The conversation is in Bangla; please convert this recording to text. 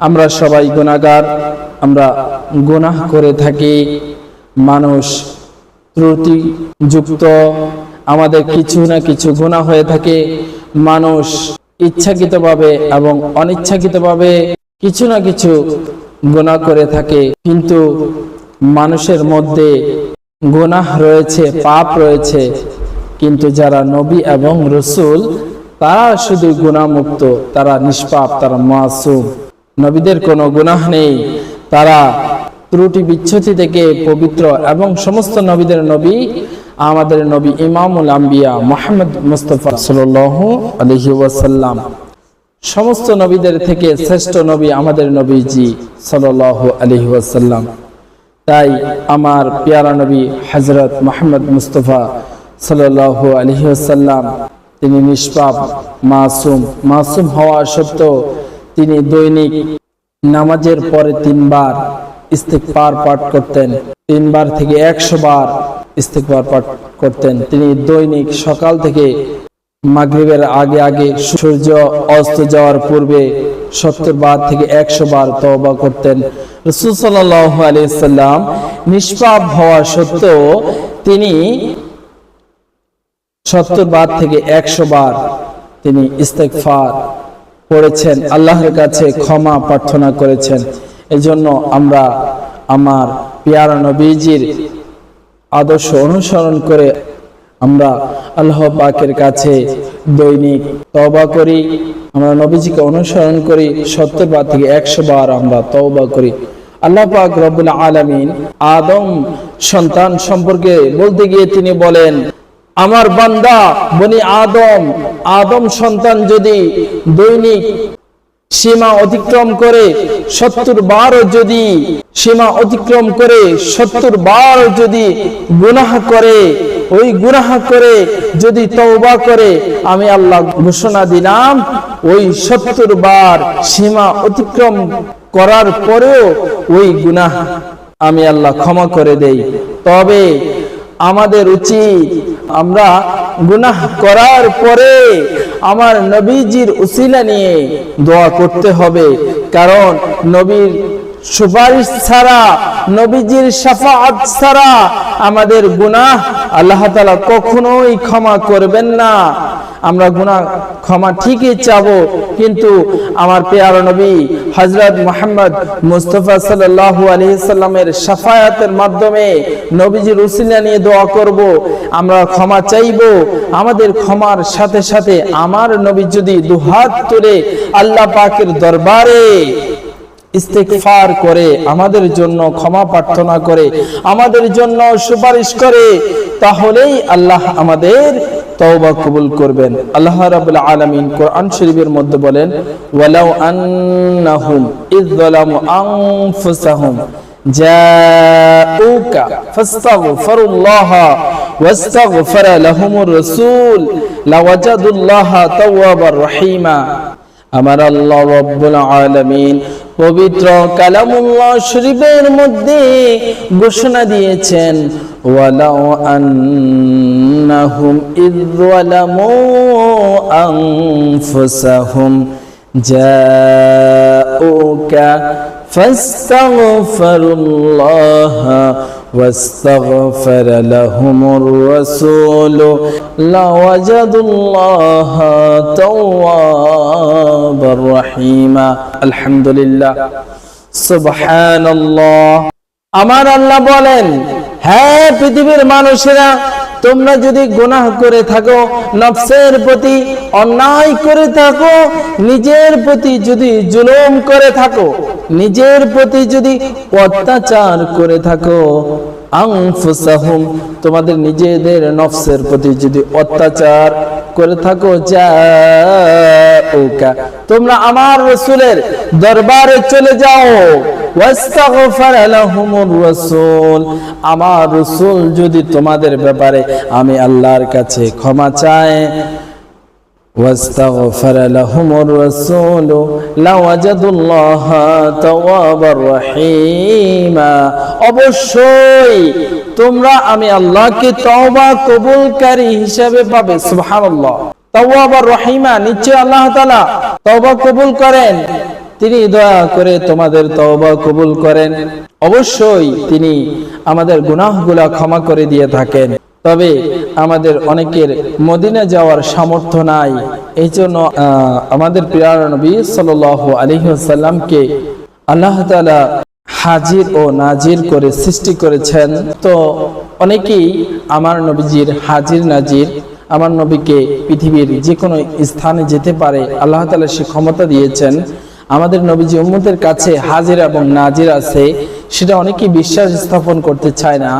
আমরা সবাই গুণাগার আমরা গুনাহ করে থাকি। মানুষ ত্রুটিযুক্ত, আমাদের কিছু না কিছু গুণা হয়ে থাকে। মানুষ ইচ্ছাকৃতভাবে এবং অনিচ্ছাকৃতভাবে কিছু না কিছু গুণা করে থাকে। কিন্তু মানুষের মধ্যে গুনাহ রয়েছে, পাপ রয়েছে। কিন্তু যারা নবী এবং রসুল, তারা শুধু গুণামুক্ত তারা নিষ্পাপ, তারা মাসুম। নবীদের কোনো গুনাহ নেই। তারা ত্রুটি বিচ্ছুতি থেকে পবিত্র এবং সমস্ত নবীদের নবী আমাদের নবী ইমামুল আম্বিয়া মোহাম্মদ মুস্তফা সাল আলহি ওয়াসাল্লাম। সমস্ত নবীদের থেকে শ্রেষ্ঠ নবী আমাদের নবীজি সাল আলহি ওয়াসাল্লাম। তাই আমার পেয়ারা নবী হজরত মোহাম্মদ মুস্তফা সাল্লাল্লাহু আলহি ওয়াসাল্লাম, তিনি নিষ্পাপ, মাসুম মাসুম হওয়া সত্ত্বেও তিনি দৈনিক নামাজের পরে তিনবার ইস্তেকবার পাঠ করতেন। তিনবার থেকে একশো বার ইস্তেকবার পাঠ করতেন। তিনি দৈনিক সকাল থেকে মাগরিবের আগে আগে সূর্য অস্ত যাওয়ার পূর্বে সত্তর বার থেকে একশো বার তওবা করতেন। রসুল নিষ্পাপ হওয়া সত্ত্বেও তিনি সত্তর বার থেকে একশো বার তিনি ইস্তেকফার পড়েছেন, আল্লাহর কাছে ক্ষমা প্রার্থনা করেছেন। এজন্য আমরা আমার পিয়ারা নবীজির আদর্শ অনুসরণ করে আমরা আল্লাহ পাকের কাছে দৈনিক তওবা করি, আমরা নবীজিকে অনুসরণ করি, সত্তর বার থেকে একশো বার আমরা তওবা করি। আল্লাহ পাক রব্বুল আলামিন আদম সন্তান সম্পর্কে বলতে গিয়ে তিনি বলেন আমার বান্দা বনি আদম আদম সন্তান যদি দৈনিক সীমা অতিক্রম করে সত্তর বারও যদি সীমা অতিক্রম করে সত্তর বার যদি গুনাহ করে, ওই গুনাহ করে যদি তওবা করে, আমি আল্লাহ ঘোষণা দিলাম, ওই সত্তর বার সীমা অতিক্রম করার পরেও ওই গুনাহ আমি আল্লাহ ক্ষমা করে দেই। তবে আমাদের উচিত। আমরা গুনাহ করার পরে আমার নবীজির উসিলা নিয়ে দোয়া করতে হবে। কারণ নবীর সুপারিশ ছাড়া, নবীজির সাফাআত ছাড়া আমাদের গুনাহ আল্লাহ তালা কখনোই ক্ষমা করবেন না। আমরা গুনাহ, ক্ষমা ঠিকই চাবো, কিন্তু আমার পেয়ারা নবী হযরত মুহাম্মদ মুস্তাফা সাল্লাল্লাহু আলাইহি সাল্লামের শাফায়াতের মাধ্যমে নবীজির উসিলা নিয়ে দোয়া করব, আমরা ক্ষমা চাইব। আমাদের ক্ষমার সাথে সাথে আমার নবী যদি দুহাত তুলে আল্লাহ পাকের দরবারে ইস্তেকফার করে আমাদের জন্য ক্ষমা প্রার্থনা করে আমাদের জন্য সুপারিশ করে তাহলেই আল্লাহ আমাদের তওবা কবুল করবেন আল্লাহ রাব্বুল আলামিন কোরআন শরীফের মধ্যে বলেন ওয়ালাউ আন্নাহুম ইয যালামু আনফুসাহুম জাউকা ফাস্তাগফিরুল্লাহ واستغفر لهم الرسول لوجدوا الله توابا رحيما আমার আল্লাহ রব্বুল আলামিন পবিত্র কালামুল্লাহ শরীফের মধ্যে ঘোষণা দিয়েছেন ওয়ালাও আন্নাহুম ইযলামু আনফুসাহুম জাউকা ফাস্তাগফিরুল্লাহ واستغفر لهم الرسول لوجدوا الله توابا رحيما الحمد لله سبحان الله আমার আল্লাহ বলেন হ্যাঁ পৃথিবীর মানুষেরা তোমরা যদি গুনাহ করে থাকো, নফসের প্রতি অন্যায় করে থাকো, নিজের প্রতি যদি জুলুম করে থাকো, নিজের প্রতি যদি অত্যাচার করে থাকো, আনফুসাহুম, তোমাদের নিজেদের নফসের প্রতি যদি অত্যাচার করে থাকো, জাউকা, তোমরা আমার রাসূলের দরবারে চলে যাও ওয়াস্তাগফার লাহুমুর রাসূল আমার রাসূল যদি তোমাদের ব্যাপারে আমি আল্লাহর কাছে ক্ষমা চাই واستغفر لهم الرسول لوجدوا الله توابا رحيما অবশ্যই তোমরা আমি আল্লাহকে তওবা কবুলকারী হিসেবে পাবে সুবহানাল্লাহ তাওয়াব আর রহিমা নিশ্চয় আল্লাহ তাআলা তওবা কবুল করেন তিনি দয়া করে তোমাদের তওবা কবুল করেন। অবশ্যই তিনি আমাদের গুনাহগুলা ক্ষমা করে দিয়ে থাকেন। তবে আমাদের অনেকের মদিনা যাওয়ার সামর্থ্য নাই। এই জন্য আমাদের প্রিয় নবী সাল্লাল্লাহু আলাইহি ওয়াসাল্লামকে আল্লাহ তাআলা হাজির ও নাজির করে সৃষ্টি করেছেন। তো অনেকেই আমার নবীজির হাজির নাজির, আমার নবীকে পৃথিবীর যে কোনো স্থানে যেতে পারে, আল্লাহ তালা সে ক্ষমতা দিয়েছেন। আমাদের নবীজি উম্মতের কাছে হাজির এবং নাজির আছে, সেটা অনেকেই বিশ্বাস স্থাপন করতে চায় না।